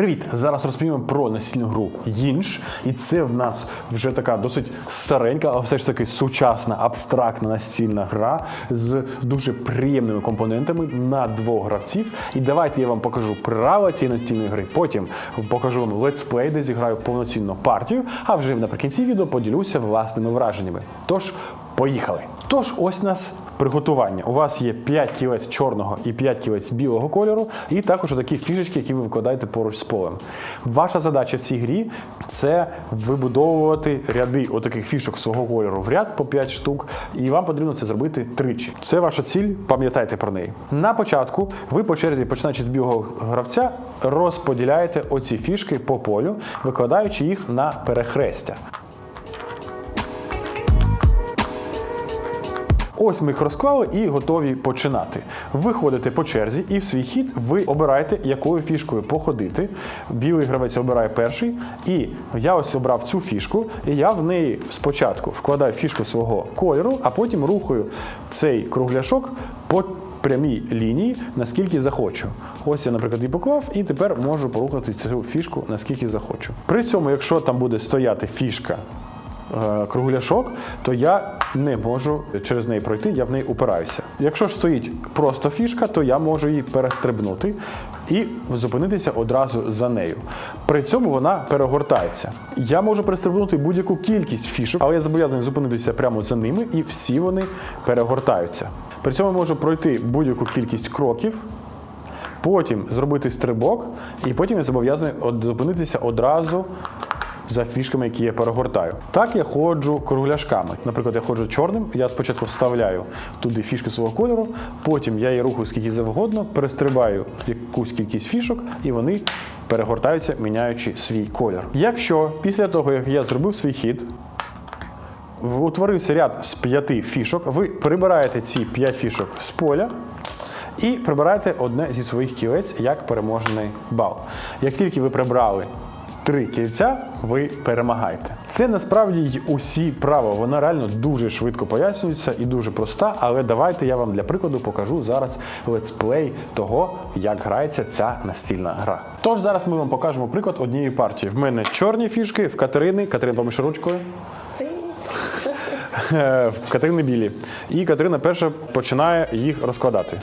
Привіт! Зараз розповімо про настільну гру Їнш. І це в нас вже така досить старенька, але все ж таки сучасна, абстрактна настільна гра з дуже приємними компонентами на двох гравців. І давайте я вам покажу правила цієї настільної гри. Потім покажу вам летсплей, де зіграю повноцінну партію, а вже наприкінці відео поділюся власними враженнями. Тож, поїхали! Тож, ось нас приготування. У вас є 5 кілець чорного і 5 кілець білого кольору, і також такі фішечки, які ви викладаєте поруч з полем. Ваша задача в цій грі це вибудовувати ряди отаких фішок свого кольору в ряд по 5 штук, і вам потрібно це зробити тричі. Це ваша ціль, пам'ятайте про неї. На початку ви по черзі, починаючи з білого гравця, розподіляєте оці фішки по полю, викладаючи їх на перехрестя. Ось ми їх розклали і готові починати. Ви ходите по черзі, і в свій хід ви обираєте, якою фішкою походити. Білий гравець обирає перший, і я ось обрав цю фішку, і я в неї спочатку вкладаю фішку свого кольору, а потім рухаю цей кругляшок по прямій лінії, наскільки захочу. Ось я, наприклад, і поклав, і тепер можу порухати цю фішку наскільки захочу. При цьому, якщо там буде стояти фішка кругляшок, то я не можу через неї пройти, я в неї упираюся. Якщо ж стоїть просто фішка, то я можу її перестрибнути і зупинитися одразу за нею. При цьому вона перегортається. Я можу перестрибнути будь-яку кількість фішок, але я зобов'язаний зупинитися прямо за ними, і всі вони перегортаються. При цьому я можу пройти будь-яку кількість кроків. Потім зробити стрибок, і потім я зобов'язаний зупинитися одразу за фішками, які я перегортаю. Так я ходжу кругляшками. Наприклад, я ходжу чорним, я спочатку вставляю туди фішки свого кольору, потім я її рухаю скільки завгодно, перестрибаю якусь кількість фішок, і вони перегортаються, міняючи свій колір. Якщо після того, як я зробив свій хід, утворився ряд з п'яти фішок, ви прибираєте ці п'ять фішок з поля. І прибираєте одне зі своїх кілець як переможний бал. Як тільки ви прибрали три кільця, ви перемагаєте. Це насправді й усі правила. Вона реально дуже швидко пояснюється і дуже проста. Але давайте я вам для прикладу покажу зараз летсплей того, як грається ця настільна гра. Тож зараз ми вам покажемо приклад однієї партії. В мене чорні фішки, в Катерини. Катерина поміж ручкою. Е, В Катерини білі. І Катерина перша починає їх розкладати.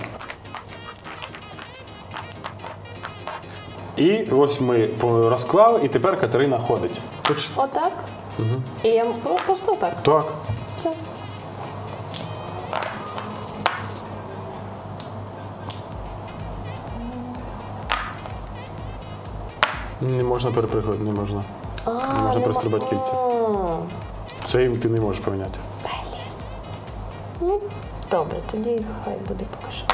І ось ми розклали, і тепер Катерина ходить. Хоч- Отак. Угу. І я ну, просто так. Так. Все. Не можна перепригувати, не можна. А, Не можна пристрибати кільця. Це їм ти не можеш поміняти. Блін. Ну, добре, тоді хай буде поки що.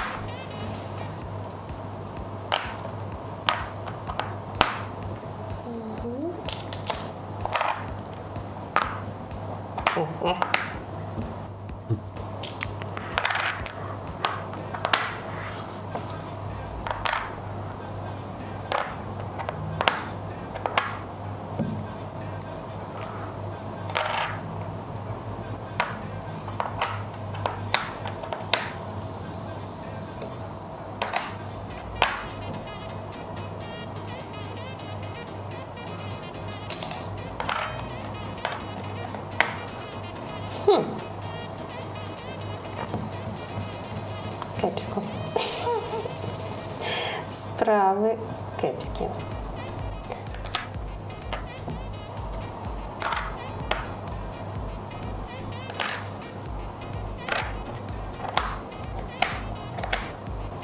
Кепсько. Справи кепські.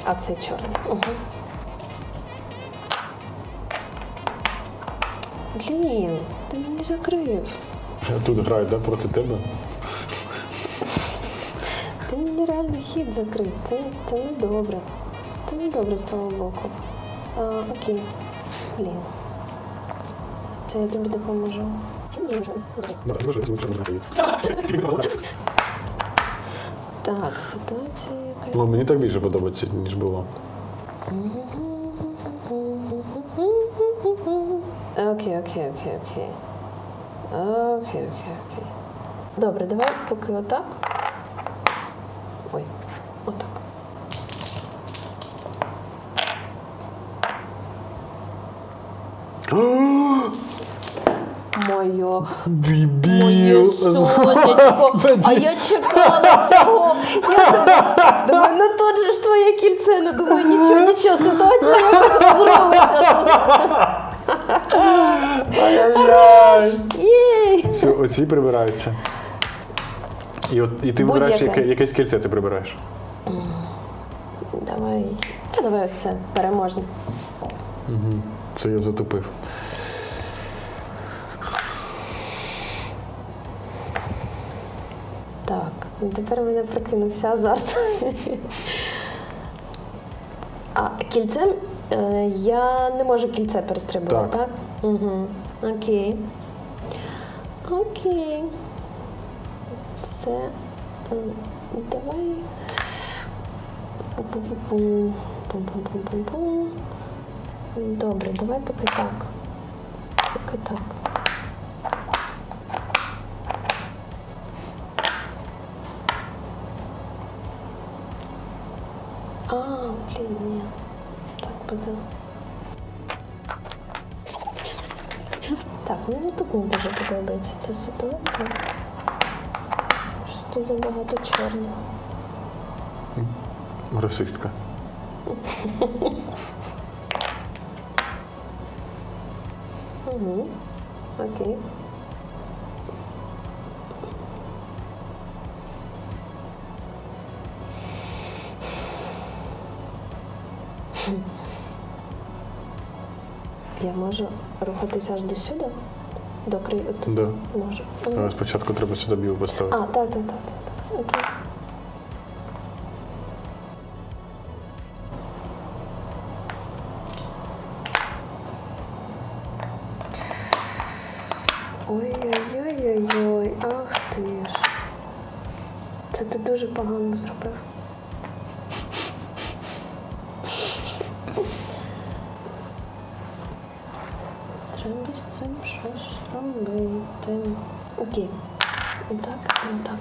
А це чорний. Угу. Блін, ти мені закрив. Тут грають да, проти тебе. Ти реально хід закрив. Це, це не добре. Це не добре з твого боку. А, окей. Блін. Це я тобі допоможу. Так, ситуація якась. Ну, мені так більше подобається, ніж було. Окей, окей, окей, окей. Окей, окей, окей. Добре, давай поки отак. Ой, отак. Моє. Моє сонечко. А я чекала цього. Я думаю, думаю, ну тут же ж твоє кільце. Ну думаю, нічого, нічого, ситуація якось розрулиться тут. Оці прибираються. І, от, і ти вибираєш, яке, якесь кільце ти прибираєш. Давай. Та давай ось це переможне. Це я затупив. Так, ну тепер в мене прикинувся азарт. А кільцем е, я не можу кільце перестрибувати, Так. так? Угу. Окей. Окей. Це. е, Давай. Добре, давай поки так. Поки так. А, блін, ні. Так буде. Так, мені тут не дуже подобається ця ситуація. Щось Тут забагато чорного. Расистка. Угу. Окей. Я можу рухатися аж до сюди? До краю Да. можу. Але спочатку треба сюди білу поставити. А, так, так, так, так. так. Окей. Ой-ой-ой-ой-ой, ах ти ж. Це ти дуже погано зробив. Треба з цим щось робити. Окей. Так, так.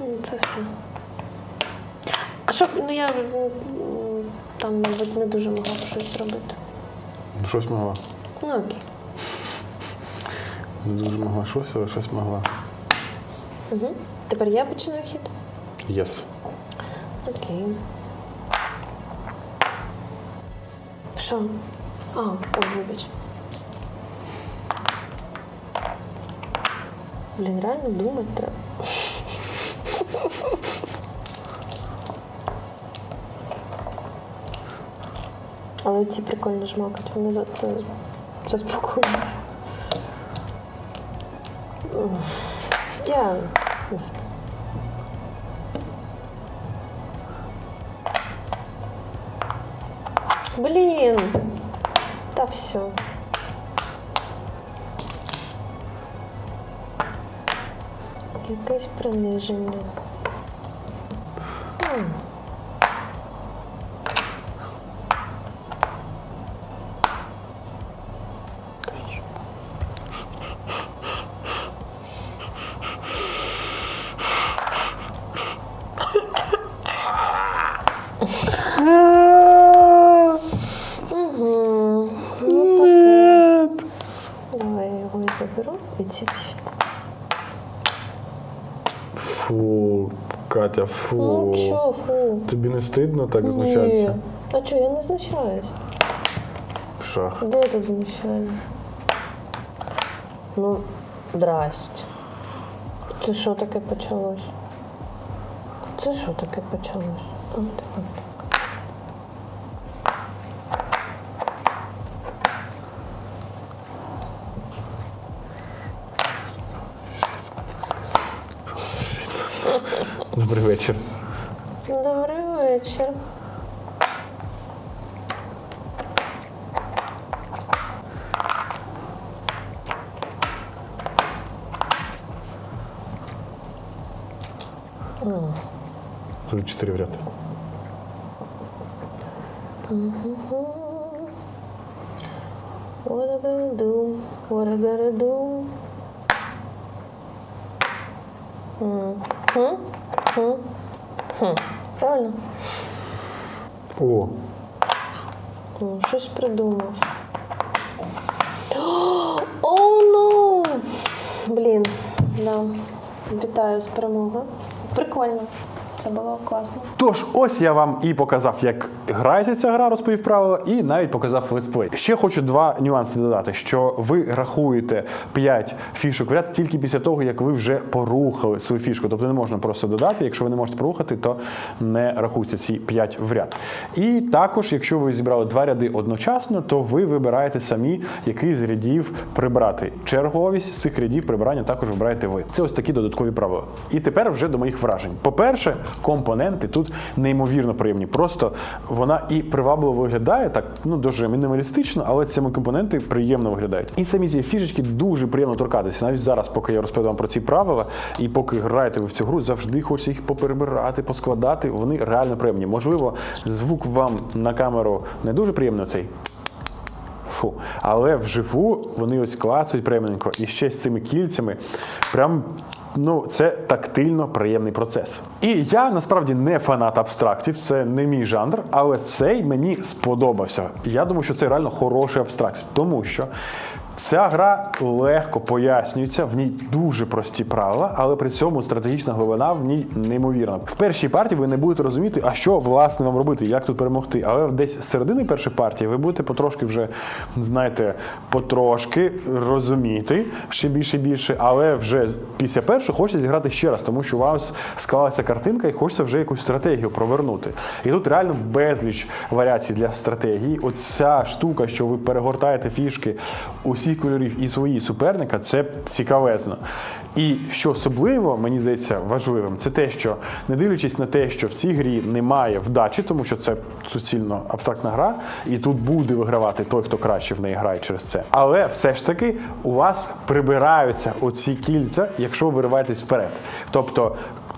Ну, Це все. А що, ну я там, мабуть, не дуже могла б щось зробити. Щось могла. Ну окей. Не дуже могла щось, але щось могла. Угу. Тепер я починаю хід. Єс. Окей. Що? А, ой, вибач. Блін, реально думати треба. Але ці прикольно жмакать, вони за це заспокоюють. Я. Блін. Та все. Якесь приниження. М. Угу. Нет. Давай я його і заберу і ці всі. Фу, Катя, фу. Ну чо, фу. Тобі не стидно так Ні. знущатися? А чого, я не знущаюсь. Шах. Де я тут знущаюсь? Ну, драсть. Це що таке почалось? Це що таке почалось? Вечір. Вже чотири в ряд. What I gotta do? What I gotta do? Правильно? О, О, щось придумав. Оу, ну! Блін, да. Вітаю з перемогою. Прикольно. Це було класно. Тож, ось я вам і показав, як грається ця гра, розповів правила, і навіть показав летсплей. Ще хочу два нюанси додати: що ви рахуєте 5 фішок в ряд тільки після того, як ви вже порухали свою фішку. Тобто не можна просто додати. Якщо ви не можете порухати, то не рахуються ці 5 в ряд. І також, якщо ви зібрали два ряди одночасно, то ви вибираєте самі, який з рядів прибрати. Черговість цих рядів прибирання також вибираєте ви. Це ось такі додаткові правила. І тепер вже до моїх вражень. По-перше, компоненти тут неймовірно приємні. Просто вона і привабливо виглядає так, ну дуже мінімалістично, але ці компоненти приємно виглядають. І самі ці фішечки дуже приємно торкатися. Навіть зараз, поки я розповідав про ці правила, і поки граєте ви в цю гру, завжди хочеться їх поперебирати, поскладати. Вони реально приємні. Можливо, звук вам на камеру не дуже приємний цей. Фу. Але вживу вони ось клацають приємненько. І ще з цими кільцями. Прям. Ну, це тактильно приємний процес. І я насправді не фанат абстрактів, це не мій жанр, але цей мені сподобався. Я думаю, що це реально хороший абстракт, тому що ця гра легко пояснюється, в ній дуже прості правила, але при цьому стратегічна глибина в ній неймовірна. В першій партії ви не будете розуміти, а що власне вам робити, як тут перемогти. Але десь з середини першої партії ви будете потрошки вже, знаєте, потрошки розуміти ще більше і більше, але вже після першого хочеться зіграти ще раз, тому що у вас склалася картинка і хочеться вже якусь стратегію провернути. І тут реально безліч варіацій для стратегії. Оця штука, що ви перегортаєте фішки усіх кольорів і свої суперника, це цікавезно. І що особливо, мені здається, важливим, це те, що не дивлячись на те, що в цій грі немає вдачі, тому що це суцільно абстрактна гра, і тут буде вигравати той, хто краще в неї грає через це. Але все ж таки у вас прибираються оці кільця, якщо ви вириваєтесь вперед. Тобто,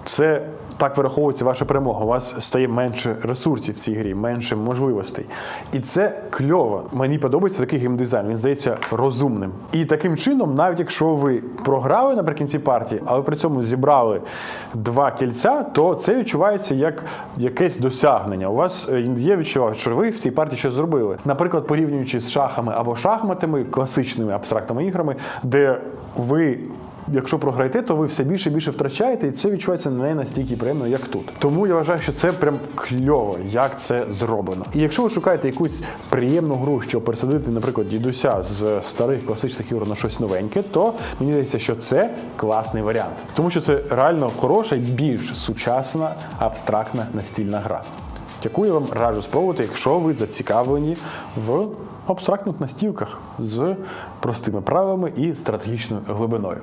це так вираховується ваша перемога. У вас стає менше ресурсів в цій грі, менше можливостей. І це кльово. Мені подобається такий геймдизайн. Він здається розумним. І таким чином, навіть якщо ви програли наприкінці партії, але при цьому зібрали два кільця, то це відчувається як якесь досягнення. У вас е, є відчуття, що ви в цій партії щось зробили. Наприклад, порівнюючи з шахами або шахматами, класичними абстрактними іграми, де ви Якщо програєте, то ви все більше і більше втрачаєте, і це відчувається не настільки приємно, як тут. Тому я вважаю, що це прям кльово, як це зроблено. І якщо ви шукаєте якусь приємну гру, щоб пересадити, наприклад, дідуся з старих класичних ігор на щось новеньке, то мені здається, що це класний варіант, тому що це реально хороша і більш сучасна абстрактна настільна гра. Яку я вам раджу спробувати, якщо ви зацікавлені в абстрактних настілках з простими правилами і стратегічною глибиною.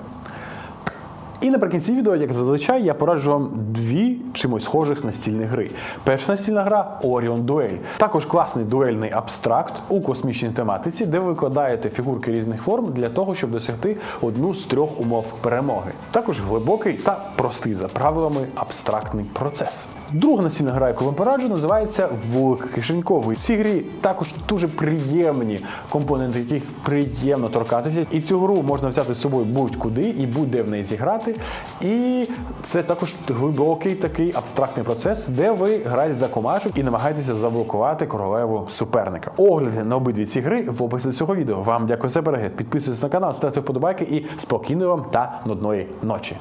І наприкінці відео, як зазвичай, я пораджу вам дві чимось схожих настільні гри. Перша настільна гра Orion Duel. Також класний дуельний абстракт у космічній тематиці, де ви викладаєте фігурки різних форм для того, щоб досягти одну з трьох умов перемоги. Також глибокий та простий за правилами абстрактний процес. Друга настільна гра, яку вам пораджу, називається Вулик Кишеньковий. В цій грі також дуже приємні компоненти, яких приємно торкатися. І цю гру можна взяти з собою будь-куди і будь-де в неї зіграти. І це також глибокий такий абстрактний процес, де ви граєте за комашок і намагаєтеся заблокувати королеву суперника. Огляди на обидві ці гри в описі цього відео. Вам дякую за перегляд. Підписуйтесь на канал, ставте вподобайки і спокійної вам та нудної ночі.